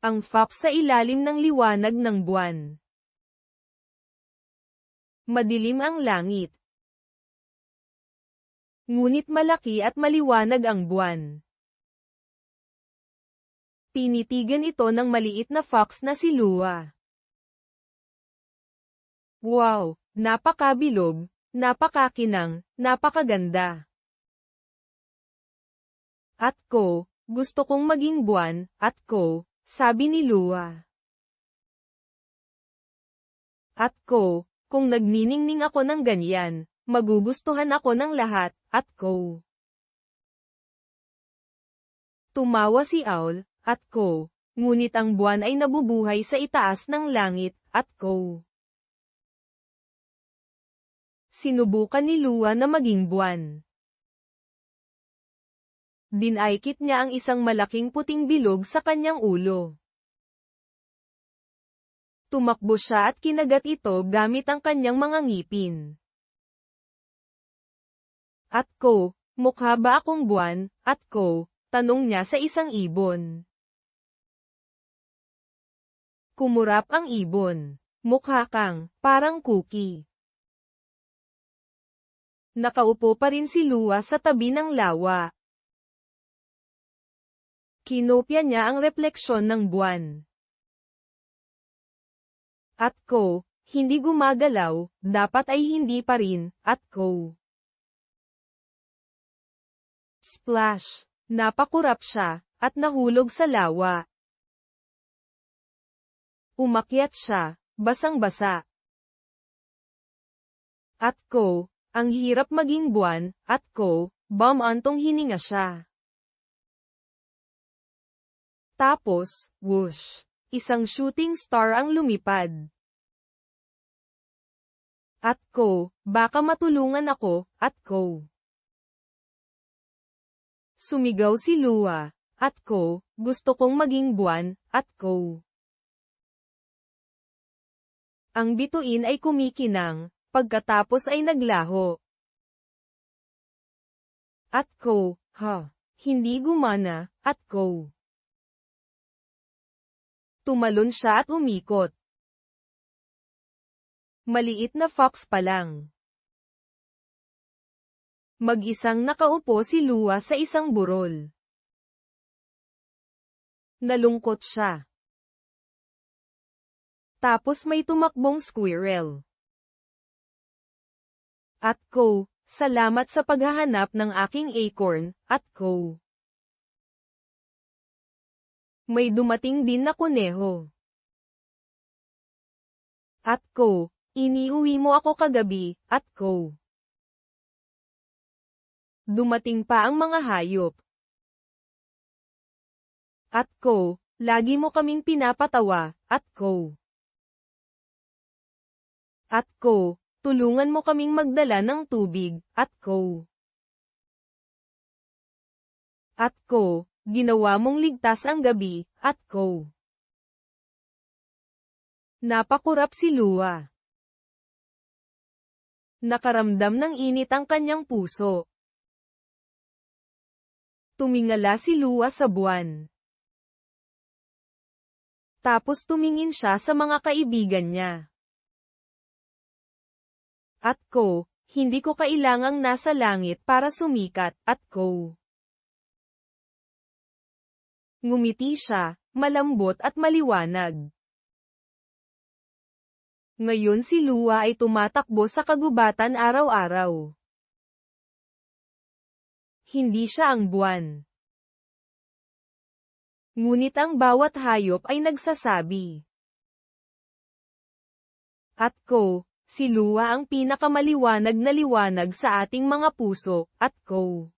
Ang fox sa ilalim ng liwanag ng buwan. Madilim ang langit. Ngunit malaki at maliwanag ang buwan. Tinitigan ito ng maliit na fox na si Lua. Wow, napakabilog, napakakinang, napakaganda. At ko, gusto kong maging buwan, at ko, sabi ni Lua. At ko, kung nagniningning ako ng ganyan, magugustuhan ako ng lahat, at ko. Tumawa si Owl, at ko, ngunit ang buwan ay nabubuhay sa itaas ng langit, at ko. Sinubukan ni Lua na maging buwan. Dinaykit niya ang isang malaking puting bilog sa kanyang ulo. Tumakbo siya at kinagat ito gamit ang kanyang mga ngipin. At ko, mukha ba akong buwan, at ko, tanong niya sa isang ibon. Kumurap ang ibon. Mukha kang, parang cookie. Nakaupo pa rin si Lua sa tabi ng lawa. Kinopya niya ang refleksyon ng buwan. At ko, hindi gumagalaw, dapat ay hindi pa rin, at ko. Splash! Napakurap siya, at nahulog sa lawa. Umakyat siya, basang-basa. At ko, ang hirap maging buwan, at ko, bam antong hininga siya. Tapos, whoosh! Isang shooting star ang lumipad. At ko, baka matulungan ako, at ko. Sumigaw si Lua, at ko, gusto kong maging buwan, at ko. Ang bituin ay kumikinang, pagkatapos ay naglaho. At ko, ha, hindi gumana, at ko. Tumalon siya at umikot. Maliit na fox pa lang. Mag-isang nakaupo si Lua sa isang burol. Nalungkot siya. Tapos may tumakbong squirrel. At ko, salamat sa paghahanap ng aking acorn, at ko. May dumating din na kuneho. At ko, iniuwi mo ako kagabi, at ko. Dumating pa ang mga hayop. At ko, lagi mo kaming pinapatawa, at ko. At ko, tulungan mo kaming magdala ng tubig, at ko. At ko, ginawa mong ligtas ang gabi, at ko. Napakurap si Lua. Nakaramdam ng init ang kanyang puso. Tumingala si Lua sa buwan. Tapos tumingin siya sa mga kaibigan niya. At ko, hindi ko kailangang nasa langit para sumikat, at ko. Ngumiti siya, malambot at maliwanag. Ngayon si Lua ay tumatakbo sa kagubatan araw-araw. Hindi siya ang buwan. Ngunit ang bawat hayop ay nagsasabi. At ko, si Lua ang pinakamaliwanag na liwanag sa ating mga puso, at ko.